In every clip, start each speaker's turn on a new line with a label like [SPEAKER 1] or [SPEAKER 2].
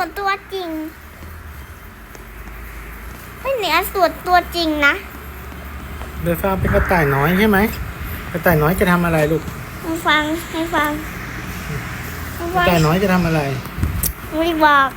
[SPEAKER 1] วนตัวจริงไม่เหนือส่วนตัวจริงนะ
[SPEAKER 2] เดฟาเป็นกระต่ายน้อยใช่ไหมกระต่ายน้อยจะทำอะไรลูก
[SPEAKER 1] ให้ฟังให้ฟัง
[SPEAKER 2] กระต่ายน้อยจะทำอะไร
[SPEAKER 1] ไม่บอก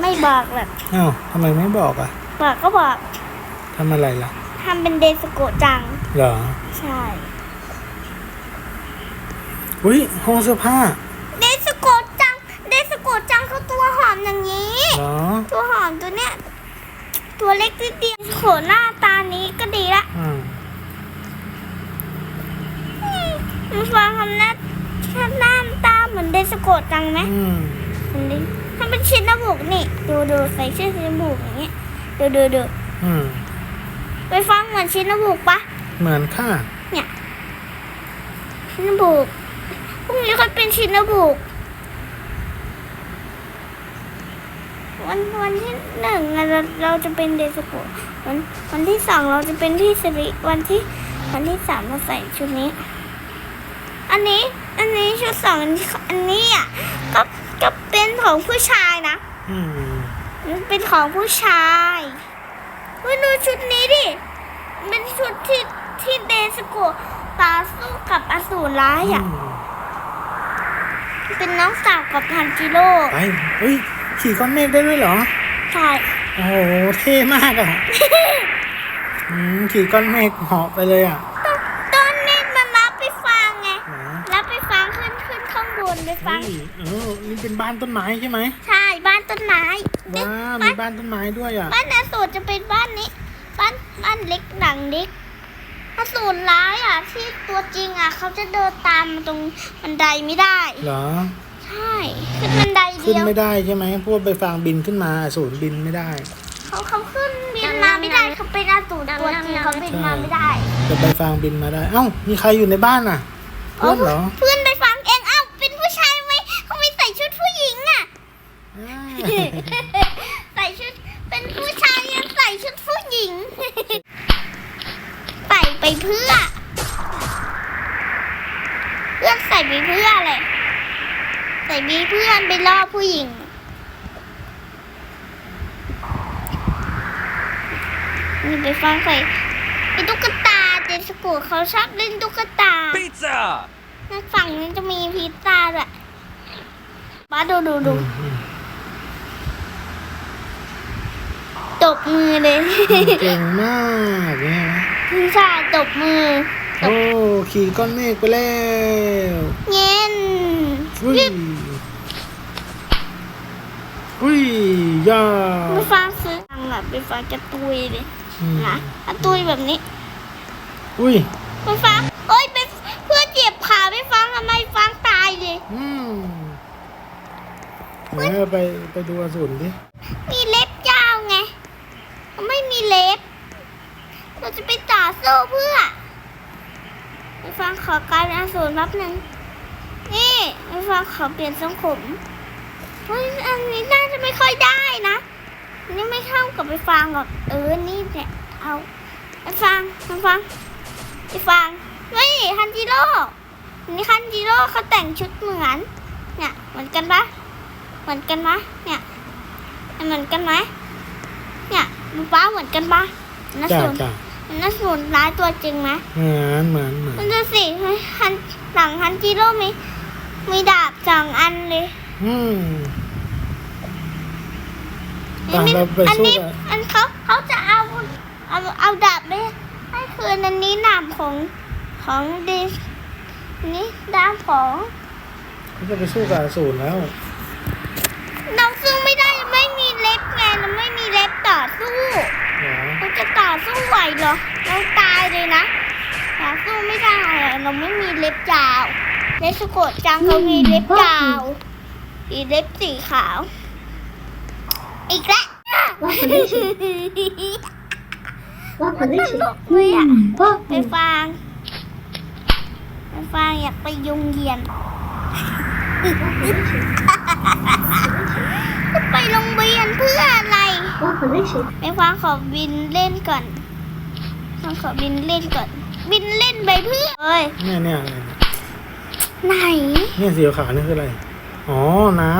[SPEAKER 1] ไม่บอกหรอก
[SPEAKER 2] อ้าวทำไมไม่บอกอะ
[SPEAKER 1] บอกก็บอก
[SPEAKER 2] ทำอะไรล่ะ
[SPEAKER 1] ทำเป็นเดสโกจัง
[SPEAKER 2] เหรอ
[SPEAKER 1] ใช่
[SPEAKER 2] อุ้ยห้องเสื้อผ้า
[SPEAKER 1] โกะจังเขาตัวหอมอย่างนี้
[SPEAKER 2] เหรอ
[SPEAKER 1] ตัวหอมตัวเนี้ย ตัวเล็กนิดเดียวโขนหน้าตานี้ก็ดีละ
[SPEAKER 2] อืม
[SPEAKER 1] มันฟังทำหน้าหน้าตาเหมือนเดสโกะจังไหม
[SPEAKER 2] อืม
[SPEAKER 1] มันดิทำเป็นชิ้นน้ำบุกนี่ ดูดูใส่เสื้อชิ้นน้ำบุกอย่างเงี้ยดูดูดู
[SPEAKER 2] อืม
[SPEAKER 1] ไปฟังเหมือนชิ้นน้ำบุกปะ
[SPEAKER 2] เหมือนค่ะ
[SPEAKER 1] เนี่ยชิ้นน้ำบุกพรุ่งนี้ค่อยเป็นชิ้นน้ำบุก วันวันที่หนึ่งอะเราเราจะเป็นเดสโกะวันวันที่สองเราจะเป็นพี่สิริวันที่วันที่สามเราใส่ชุดนี้ อันนี้อันนี้ชุดสองอันนี้อันนี้อะก็ก็เป็นของผู้ชายนะ
[SPEAKER 2] อืม
[SPEAKER 1] มันเป็นของผู้ชายเฮ้ยดูชุดนี้ดิเป็นชุดที่ที่เดสโกะต่อสู้กับอสูรร้ายอะเป็นน้องสาวกับทันจิโร่
[SPEAKER 2] ไปเฮ้ย ขี่ก้อนเมฆได้ด้วยเหรอ
[SPEAKER 1] ใช่
[SPEAKER 2] โอ้โห เท่มากอะอืมขี่ก้อนเมฆเหาะไปเลยอะ
[SPEAKER 1] ต้นเมฆมันรับไปฟังไง
[SPEAKER 2] เหรอ
[SPEAKER 1] รับไปฟังขึ้นขึ้นข้างบนไปฟัง
[SPEAKER 2] เฮ้ยเออนี่เป็นบ้านต้นไม้ใช่ไหม
[SPEAKER 1] ใช่ บ้านต้นไม้
[SPEAKER 2] ว้า
[SPEAKER 1] บ้า
[SPEAKER 2] มี
[SPEAKER 1] น
[SPEAKER 2] บ้านต้นไม้ด้วยอะ
[SPEAKER 1] บ้านอสูรจะเป็นบ้านนี้ บ้านบ้านเล็กหลังเล็กอสูรร้ายอะ ที่ตัวจริงอะ เขาจะเดินตามมาตรงบันไดไม่ได้
[SPEAKER 2] เหรอ
[SPEAKER 1] ใช่ ขึ้นบันได
[SPEAKER 2] ขึ้น
[SPEAKER 1] เดียว
[SPEAKER 2] ไม่ได้ใช่ไหมพวกไปฟางบินขึ้นมาศูนย์บินไม่ได้
[SPEAKER 1] เขาเขาขึ้นบินมาไม่ได้เขาเป็นอสูรตัวจริงเขาบินมาไม่ได้
[SPEAKER 2] จะไปฟางบินมาได้ เอ้ามีใครอยู่ในบ้านอะเพื่อนเหรอ
[SPEAKER 1] เพื่อนไปฟังเองเอ้าเป็นผู้ชายไหมเขาไม่ใส่ชุดผู้หญิงอะ
[SPEAKER 2] อ่า
[SPEAKER 1] ใส่ชุดเป็นผู้ชายยังใส่ชุดผู้หญิงใส่ไปเพื่อ เพื่อนใส่ไปเพื่ออะไรใส่มีเพื่อนไปล่อผู้หญิงนี่ไปฟังใส่เป็นตุ๊กตาเจนสกูเขาชอบเล่นตุ๊กตา
[SPEAKER 3] Pizza!
[SPEAKER 1] ในฝั่งนี้จะมีพิซซ่าด้วยบ้าดูดูดู
[SPEAKER 2] อืม
[SPEAKER 1] ตบมือเลย
[SPEAKER 2] เก่งมากเนี่ยนะ
[SPEAKER 1] พิซซ่าตบมือ
[SPEAKER 2] โอ้ ขี่ก้อนเมฆไปแล้ว
[SPEAKER 1] เย็น
[SPEAKER 2] อุ้ย อุ้ยย่า
[SPEAKER 1] ไปฟังซื้อตังค์อะไปฟังจะตุยเลย
[SPEAKER 2] อืม
[SPEAKER 1] นะถ้าตุยแบบนี้
[SPEAKER 2] อุ้ย
[SPEAKER 1] ไปฟังเอ้ยไปเพื่อนเจ็บขาไปฟังทำไมฟังตายเลย
[SPEAKER 2] อืมเดี๋ยวเราไปไปดูอสูรดิ
[SPEAKER 1] มีเล็บยาวไง ไม่มีเล็บ เราจะไปต่อสู้เพื่อไปฟังขอกลารเป็นอสูรแป๊บหนึ่งนี่ไปฟังขอเปลี่ยนทรงผม เฮ้ยอันนี้น่าจะไม่ค่อยได้นะอันนี้ไม่เข้ากับไปฟังหรอกเออนี่แหละเอาไปฟังไปฟังไปฟังเฮ้ยฮันจิโร่นี่ฮันจิโร่เขาแต่งชุดเหมือนเนี่ยเหมือนกันปะเหมือนกันปะเนี่ยเหมือนกันไหมเนี่ยมันป้าเหมือนกันปะนัก
[SPEAKER 2] จ้า
[SPEAKER 1] สูน
[SPEAKER 2] จ้า
[SPEAKER 1] นักสูนร้ายตัวจริงไหม
[SPEAKER 2] เหมือนเหมือนเหมือน
[SPEAKER 1] มันดูสิฮันหลังฮันจิโร่มีมีดาบสองอันเลย
[SPEAKER 2] อืม
[SPEAKER 1] อันนี้
[SPEAKER 2] เราไป
[SPEAKER 1] อัน
[SPEAKER 2] สู้
[SPEAKER 1] นี้
[SPEAKER 2] กัน
[SPEAKER 1] อันเขาเขาจะเอาเอาเอาดาบไปให้คืนอันนี้ดาบของของดิสอันนี้ดาบของ
[SPEAKER 2] เขาจะไปสู้กับอสูรแล้ว
[SPEAKER 1] เราสู้ไม่ได้ไม่มีเล็บไงเราไม่มีเล็บต่อสู้
[SPEAKER 2] เหรอ
[SPEAKER 1] เราจะต่อสู้ไหวเหรอเราตายเลยนะต่อสู้ไม่ได้อะเราไม่มีเล็บยาวเนสโกะจังเขามีเล็บยาว มีเล็บสีขาว อีกแล้ว
[SPEAKER 4] ว่าคนได้ฉีดว่าคนได้ฉีด
[SPEAKER 1] ตลกเลยอะ
[SPEAKER 4] ว่า
[SPEAKER 1] ไปฟังไปฟังอยากไปยุงเยียน ไปโรงเรียนเพื่ออะไร
[SPEAKER 4] ว่าคนได้ฉีด
[SPEAKER 1] ไปฟังขอบินเล่นก่อนฟังขอบินเล่นก่อน บินเล่นไปเพื่อเอ้ย
[SPEAKER 2] เนี่ยเนี่ยอะไรเนี่ย
[SPEAKER 1] ไหน
[SPEAKER 2] เนี่ยสีขาวนี่คืออะไร อ๋อ น้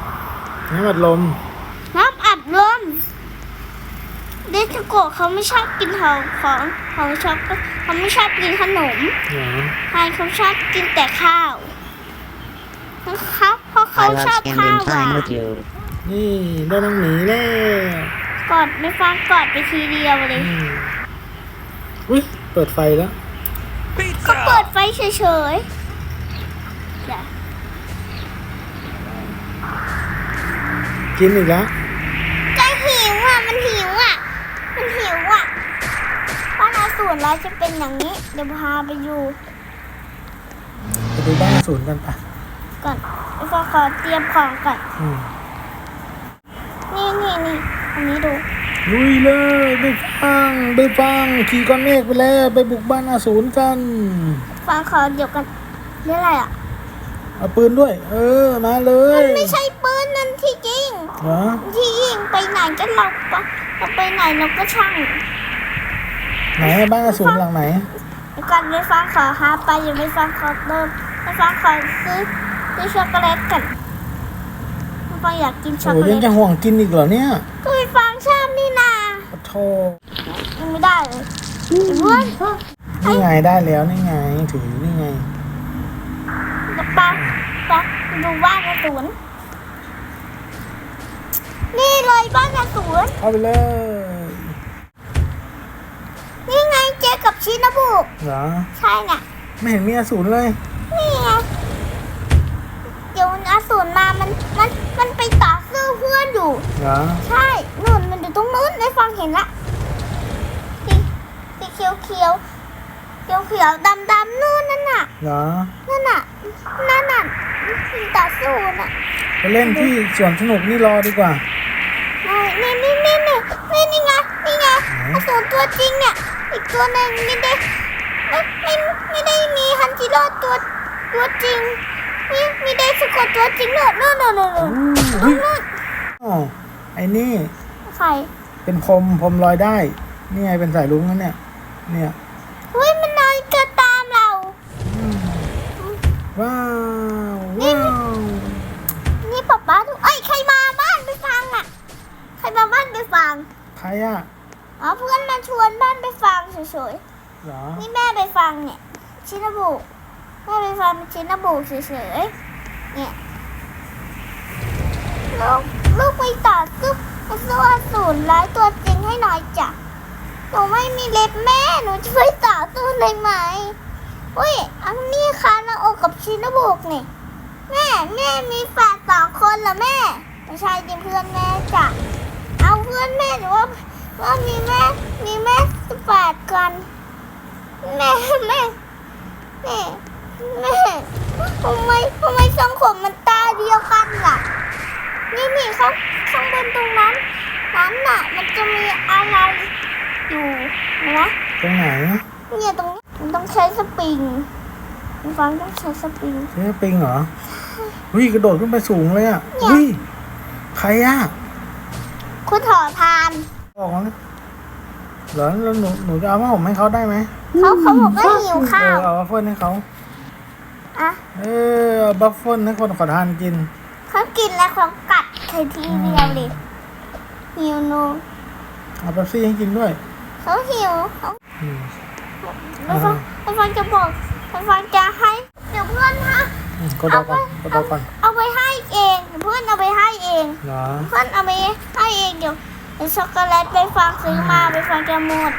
[SPEAKER 2] ำน้ำอัดลม
[SPEAKER 1] น้ำอัดลมสโกะเขาไม่ชอบกินของของของช็อกโกเขาไม่ชอบกินขนม
[SPEAKER 2] เหรอ
[SPEAKER 1] ใช่เขาชอบกินแต่ข้าวนะครับเพราะเขา
[SPEAKER 3] I love
[SPEAKER 1] ชอบ
[SPEAKER 3] spending
[SPEAKER 1] ข้าวอะ
[SPEAKER 3] time with you.
[SPEAKER 2] นี่ได้น้องหมีแล้ว
[SPEAKER 1] กอดไม่ฟังกอดไปทีเดียวเลย
[SPEAKER 2] อืมอุ้ยเปิดไฟแล้ว
[SPEAKER 1] ก็เปิดไฟเฉยๆจ้ะ
[SPEAKER 2] กินอีกแล้ว
[SPEAKER 1] จะหิวอะ มันหิวอะ มันหิวอะบ้านอาสูรแล้วจะเป็นอย่างนี้ เดี๋ยวพาไปอยู่
[SPEAKER 2] ไปดูบ้านศูนย์กันปะ
[SPEAKER 1] ก่อนแล้วก็ขอเตรียมของก่อน
[SPEAKER 2] อืม
[SPEAKER 1] นี่นี่นี่อันนี้ดู
[SPEAKER 2] ลุยเลยไปฟังไปฟังขี่ก้อนเมฆไปแล้ว ไปบุกบ้านอาสูรกัน
[SPEAKER 1] ฟังขอเดี๋ยวกันนี่อะไรอะ
[SPEAKER 2] เอาปืนด้วย เออมาเลย
[SPEAKER 1] ไม่ใช่ปืนนั่นที่จริง
[SPEAKER 2] เหรอ
[SPEAKER 1] ที่ยิงไปไหนก็เราปะเราไปไหนเราก็ช่าง
[SPEAKER 2] ไหนบ้านอาสูรหลังไหน
[SPEAKER 1] เดี๋ยวก่อนไปฟังขอหาไปอย่าไปฟังขอเริ่มไปฟังขอซื้อซื้อช็อกโกแลตกันไปฟังอยากกินช็อก
[SPEAKER 2] โอ้
[SPEAKER 1] โกแล
[SPEAKER 2] ยัง
[SPEAKER 1] ต
[SPEAKER 2] จะห่วงกินอีกเหรอเนี่ย
[SPEAKER 1] ก็ไปฟังชอบนี่นา
[SPEAKER 2] ปะโท
[SPEAKER 1] ยังไม่ได้เลยเพื่อน
[SPEAKER 2] นี่ไงได้แล้วนี่ไงถือนี่ไง
[SPEAKER 1] ไปไป ดูบ้านกระสุน นี่เลยบ้านกระสุน
[SPEAKER 2] เข้าไปเลย
[SPEAKER 1] นี่ไงเจอกับชินาบุก
[SPEAKER 2] เหรอ
[SPEAKER 1] ใช่เนี่ย
[SPEAKER 2] ไม่เห็นมีอาสูรเลย
[SPEAKER 1] นี่ไง เดี๋ยวอสูรมา มัน มัน มันไปต่อสู้เพื่อนอยู่
[SPEAKER 2] เหรอ
[SPEAKER 1] ใช่ นู่นมันอยู่ตรงนู้นได้ฟังเห็นละสีสีเขียวเขียว เขียวเขียวดำดำนู่นนั่นน่ะ
[SPEAKER 2] เหรอ
[SPEAKER 1] นั่นน่ะนั่นน่ะสีต่อสู้น่ะ
[SPEAKER 2] ไปเล่นที่สวนสนุกนี่รอดีกว่า
[SPEAKER 1] นี่นี่นี่นี่นี่นี่ไงนี่ไงอสูรตัวจริงเนี่ยอีกตัวหนึ่งไม่ได้ไม่ไม่ไม่ได้มีฮันจิโร่ตัวตัวจริงมีมีได้สะกดตัวจริงนู่นนู่นนู่นนู่นนู่น
[SPEAKER 2] อุ้ยอ๋อไอ้นี่
[SPEAKER 1] ใคร
[SPEAKER 2] เป็นพรมพรมลอยได้ นี่ไงเป็นสายลุงนั่นเนี่ย เนี่ย
[SPEAKER 1] เฮ้ยมันนอนเกิดตามเรา
[SPEAKER 2] ว้าวว้าว
[SPEAKER 1] นี่ป๊าป๊าดูเอ้ยใครมาบ้านไปฟังอะ ใครมาบ้านไปฟัง
[SPEAKER 2] ใครอะ
[SPEAKER 1] อ๋อเพื่อนมาชวนบ้านไปฟังเฉย
[SPEAKER 2] เหรอ
[SPEAKER 1] ๆนี่แม่ไปฟังเนี่ย ชินาบุแม่ไปฟังชินาบุเฉยๆเนี่ยลูกลูกไปต่อสู้สู้อสูรร้ายตัวจริงให้หน่อยจ้ะหนูไม่มีเล็บแม่หนูจะไปต่อสู้ได้ไหมอุ้ย กับชินาบุกนี่ แม่แม่มีแฝดสองคนเหรอแม่ ไม่ใช่ดิเพื่อนแม่จ้ะเอาเพื่อนแม่หรือว่าว่ามีแม่มีแม่แฝดกันแม่แม่แม่แม่ทำไมทำไมทรงผมมันตาเดียวกันล่ะ นี่นี่ข้างข้างบนตรงนั้นนั้นน่ะ มันจะมีอะไรอยู่นะ
[SPEAKER 2] ตรงไหน
[SPEAKER 1] เนี่ยตรงนี้มันต้องใช้สปริง มันฟังต้องใช้สปริง
[SPEAKER 2] ใช่ปิงเหรอวิกระโดดขึ้นไปสูงเลยอะ
[SPEAKER 1] เนี่ย
[SPEAKER 2] วิใครอะ
[SPEAKER 1] คุณถอทาน
[SPEAKER 2] บอกมาเลยเหรอแล้วหนูหนูจะเอาผ้าห่มให้เขาได้ไหม
[SPEAKER 1] เขาเขาบอกว่าหิว
[SPEAKER 2] เอ
[SPEAKER 1] ข้าว
[SPEAKER 2] อเอาบัฟเฟิลให้เขา
[SPEAKER 1] อะ
[SPEAKER 2] เออเอาบัฟเฟิลให้คนขอทานกิน
[SPEAKER 1] เขากินแล้วเขากัดใครทีเดียวเลยหิวนู
[SPEAKER 2] เอาเป๊ปซี่ให้กินด้วย
[SPEAKER 1] เขาหิวเขา
[SPEAKER 2] อืม
[SPEAKER 1] แล้วฟังแล้วฟังจะบอกแล้ว ฟังจะให้เดี๋ยวเพื่อนฮะ
[SPEAKER 2] อืมกดเอาก่อนกดเอาก่อน
[SPEAKER 1] เอาไปให้เองเดี๋ยวเพื่อนเอาไปให้เอง
[SPEAKER 2] เหรอ
[SPEAKER 1] เพื่อนเอาไปให้เองเดี๋ยวเดี๋ยวช็อกโกแลตไปฟังซื้อมาไปฟังจะหมด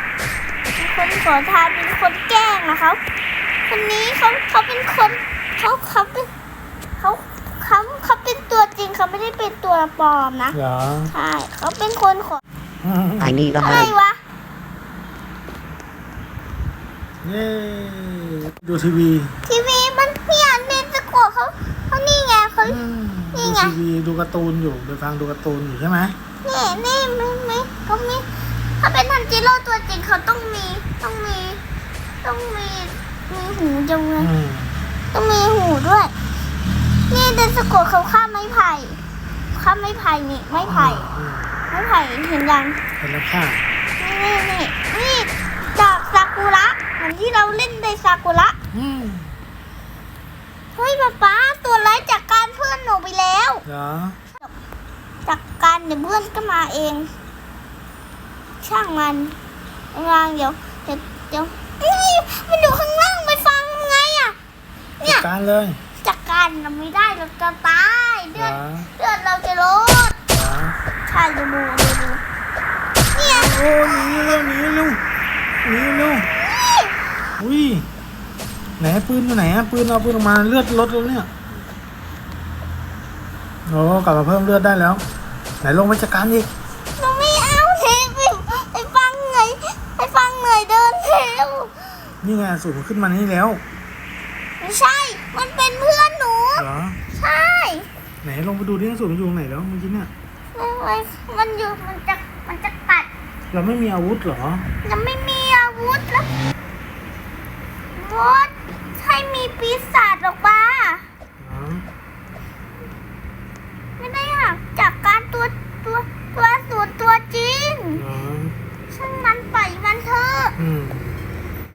[SPEAKER 1] เป็นคนขอทานเป็นคนแกล้งนะครับคนนี้เขาเขาเป็นคนเขาเขาเป็นเขาเขาเขาเป็นตัวจริงเขาไม่ได้เป็นตัวปลอมนะ
[SPEAKER 2] เหรอ
[SPEAKER 1] ใช่เขาเป็นคนขอ
[SPEAKER 2] อืม
[SPEAKER 3] I need a
[SPEAKER 1] อะไร
[SPEAKER 3] hug.
[SPEAKER 1] วะ
[SPEAKER 2] เย้ ดูทีวี
[SPEAKER 1] ทีวีมันเพี้ยนเนสโกะเขาเขานี่ไงเขา
[SPEAKER 2] อืม
[SPEAKER 1] นี่
[SPEAKER 2] ดู
[SPEAKER 1] ไง
[SPEAKER 2] ทีวีดูการ์ตูนอยู่ไปฟังดูการ์ตูนอยู่ใช่ไหม
[SPEAKER 1] นี่นี่ไม่ไม่เขามีถ้าเป็นทันจิโร่ตัวจริงเขาต้องมีต้องมี ต้องมีมีหูจังเลย
[SPEAKER 2] อืม
[SPEAKER 1] ต้องมีหูด้วย นี่เดนสโกะเขาข้ามไม้ไผ่ข้ามไม้ไผ่นี่ไม้ไผ่
[SPEAKER 2] อืม
[SPEAKER 1] ไม้ไผ่เห็นยัง
[SPEAKER 2] เห็นแล้วค่ะ
[SPEAKER 1] นี่นี่นี่ดอกซากุระ เหมือนที่เราเล่นในซากุระ
[SPEAKER 2] อืม
[SPEAKER 1] เฮ้ยป๊าป๊าตัวร้ายจากการเพื่อนหนูไปแล้ว
[SPEAKER 2] เหรอ
[SPEAKER 1] จากการเดี๋ยวเพื่อนก็มาเอง ช่างมันวางเดี๋ยวเดี๋ยวเดี๋ยวนี่มันอยู่ข้างล่างไปฟังไงอะเนี่
[SPEAKER 2] จั
[SPEAKER 1] ย
[SPEAKER 2] ดการเลย
[SPEAKER 1] จัดการเราไม่ได้เราจะตายเลื
[SPEAKER 2] เหร
[SPEAKER 1] อด
[SPEAKER 2] อ
[SPEAKER 1] เลือดเราจะลด
[SPEAKER 2] เหรอ
[SPEAKER 1] ใช่ดูดูดูดูเนี่ย
[SPEAKER 2] โอ้หนีเร็วหนีเร็วหนีเร็ว อุ้ยไหนปืนอยู่ไหนอะปืนเอาปืนออกมาเลือดลดแล้วเนี่ยโอ้กลับมาเพิ่มเลือดได้แล้ว ไหนลงไปจัดการอีก
[SPEAKER 1] เราไม่เอาเทปไอ้ฟังเหนื่อยไอ้ฟังเหนื่อยเดินเร็ว
[SPEAKER 2] นี่ไงสูงขึ้นมานี่แล้ว
[SPEAKER 1] ไม่ใช่ มันเป็นเพื่อนหนู
[SPEAKER 2] เหรอ
[SPEAKER 1] ใช่
[SPEAKER 2] ไหนลงไปดูดิสูงมันอยู่ตรงไหนแล้วเมื่อกี้เนี่ย
[SPEAKER 1] มันมันอยู่มันจะมันจะกัด
[SPEAKER 2] เราไม่มีอาวุธเหรอ
[SPEAKER 1] ยังไม่มีอาวุธแล้ว วอดให้มีปีศาจออกไป